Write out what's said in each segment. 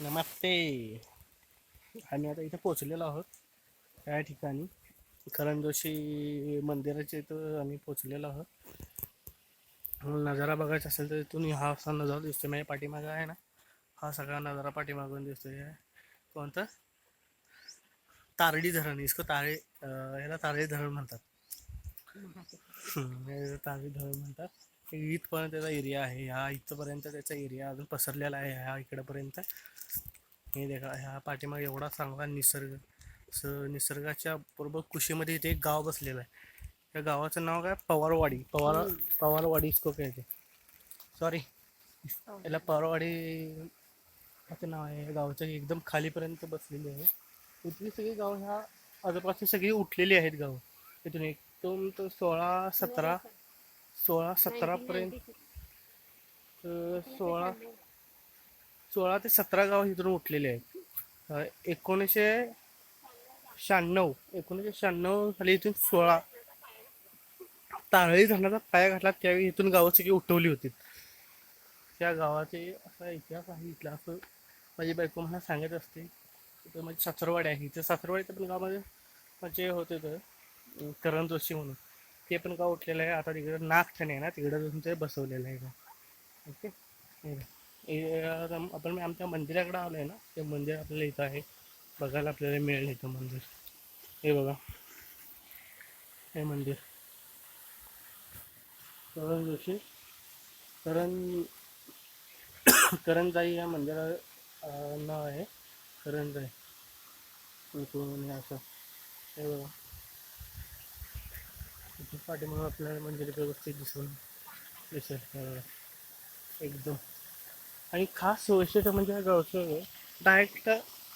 नमस्ते. आम्ही आता इथे पोचलेलो आहोत. या ठिकाणी करंजोशी मंदिराच्या इथं आम्ही पोचलेलो आहोत. नजारा बघायचा असेल तर इथून हा असा नजारा दिसतोय. माझ्या पाठीमागं आहे ना हा सगळा नजारा पाठीमागून दिसतोय. कोणतं? तारडी धरण इसको तारे याला तारडी धरण म्हणतात. तारडी धरण म्हणतात. इथपर्यंत त्याचा एरिया आहे ह्या इथपर्यंत त्याचा एरिया अजून पसरलेला आहे ह्या इकडंपर्यंत. हे देखा ह्या पाठीमागे एवढा चांगला निसर्ग स निसर्गाच्या बरोबर कुशीमध्ये इथे एक गाव बसलेलं आहे. त्या गावाचं नाव काय? पवारवाडी. पवार पवारवाडी काय ते. सॉरी याला पवारवाडी असं नाव आहे. या एकदम खालीपर्यंत बसलेली आहे. इथली सगळी गाव ह्या आजूबाजूची सगळी उठलेली आहेत गाव. इथून एक दोन तर सोळा सतरा सोळा सतरापर्यंत अं, सोळा सोळा ते सतरा गाव इथून उठलेले आहेत. एकोणीसशे शहाण्णव एकोणीसशे शहाण्णव साली इथून सोळा तारळी धरणाचा पाया घातला त्यावेळी इथून गावं सगळी उठवली होती. त्या गावाचे असा इतिहास आहे इथला असं माझी बायको मला सांगत असते. इथं माझी सासरवाडी आहे. इथं सासरवाडीचं पण गावामध्ये माझे होते तर करण जोशी म्हणून. ते पण का उठलेलं आहे. आता तिकडं नागठाणे आहे ना तिकडं तुमचं ते बसवलेलं आहे. का ओके? हे आपण आमच्या मंदिराकडे आलो आहे ना ते मंदिर आपल्याला इथं आहे. बघायला आपल्याला मिळेल इथं मंदिर. हे बघा. हे मंदिर. करण जोशी. करण करंजाई या मंदिरा नाव आहे. करंजाई असं. हे बघा. इथून पाठीमागं आपल्याला मंदिर व्यवस्थित दिसून दिसेल. हो. एकदम. आणि खास वैशिष्ट्य म्हणजे या गावचं डायरेक्ट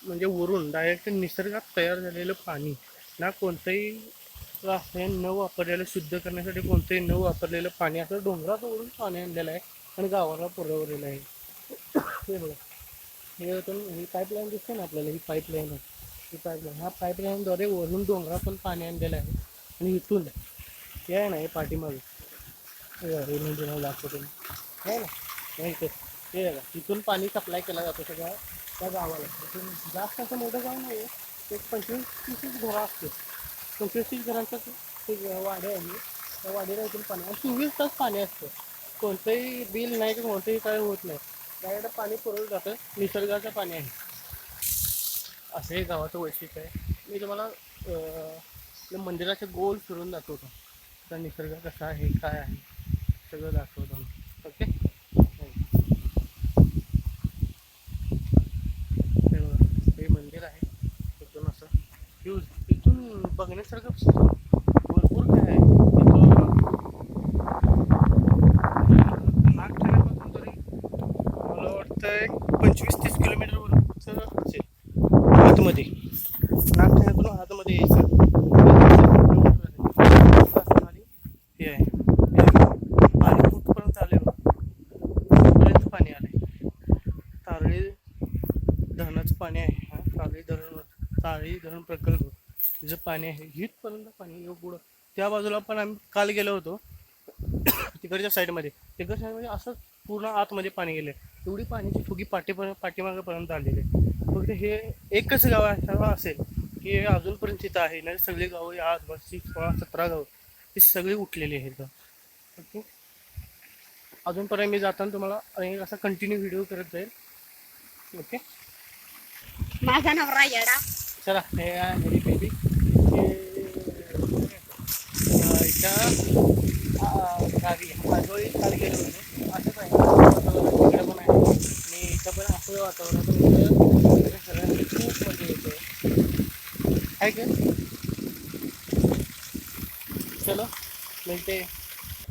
म्हणजे वरून डायरेक्ट निसर्गात तयार झालेलं पाणी. ना कोणतंही रासायन न वापरलेलं शुद्ध करण्यासाठी कोणतंही न वापरलेलं पाणी. असं डोंगरात वरून पाणी आणलेलं आहे आणि गावाला पुरवलेलं आहे. हे बघा. हे ही पाईपलाईन दिसते ना आपल्याला ही पाईपलाईन आहे. ही पाईपलाईन ह्या पाईपलाईनद्वारे वरून डोंगरातून पाणी आणलेलं आहे. आणि इथून हे आहे ना हे पाठीमागे. हे हे म्हणजे दाखवतो. आहे ना हे इथे. बघा पाणी सप्लाय केला जातो सगळ्या त्या गावाला. तिथून जास्त असं मोठं गाव नाही आहे एक पंचवीस तीसच घरं असते पंचवीस तीस घरांचं ते वाडे आहे त्या वाडीला इथून पाणी. आणि चोवीस तास पाणी असतं. कोणतंही बिल नाही की कोणतंही काय होत नाही. डायरेक्ट पाणी पुरवलं जातं. निसर्गाचं पाणी आहे. असं हे गावाचं वैशिष्ट्य आहे. मी तुम्हाला मंदिराचे गोल फिरून दाखवतो. आजचा निसर्ग कसा आहे काय आहे सगळं दाखवतो ओके? हे. हे मंदिर आहे. तिथून असं यूज इथून बघण्यासारखं भरपूर काय आहे. इथून नागठाण्यापासून तरी मला वाटतंय पंचवीस तीस किलोमीटरवरचं असेल. आतमध्ये. नागठाण्यातून आतमध्ये यायचं खाली हे आहे हे पाणी कुठपर्यंत आले कुठपर्यंत पाणी आले तारळी धरणाचं पाणी आहे हा तारळी धरण तारळी धरण प्रकल्प. जे पाणी आहे. इथपर्यंत पाणी येऊ पुढं. त्या बाजूला पण आम्ही काल गेलो होतो. तिकडच्या साईडमध्ये. तिकडच्या साईडमध्ये असं पूर्ण आतमध्ये पाणी गेले एवढी पाण्याची फुगी पाठीपर्यंत पाठीमागेपर्यंत आलेली आहे. फक्त हे एकच गाव असेल की हे अजूनपर्यंत तिथं आहे. नाही सगळी गावं या आसपासची सोळा सतरा गावं ती सगळी उठलेली आहेत ओके? अजूनपर्यंत मी जाताना तुम्हाला असा कंटिन्यू व्हिडिओ करत जाईल. ओके? माझा नवरा येडा. चला हे आहे मेरी बेबी इथं अं, गावी आजोळी काल गेलो होतो. असंच आहे. वातावरण पण आहे. आणि इथं पण असं वातावरण खूप मजा येते. आहे का? चलो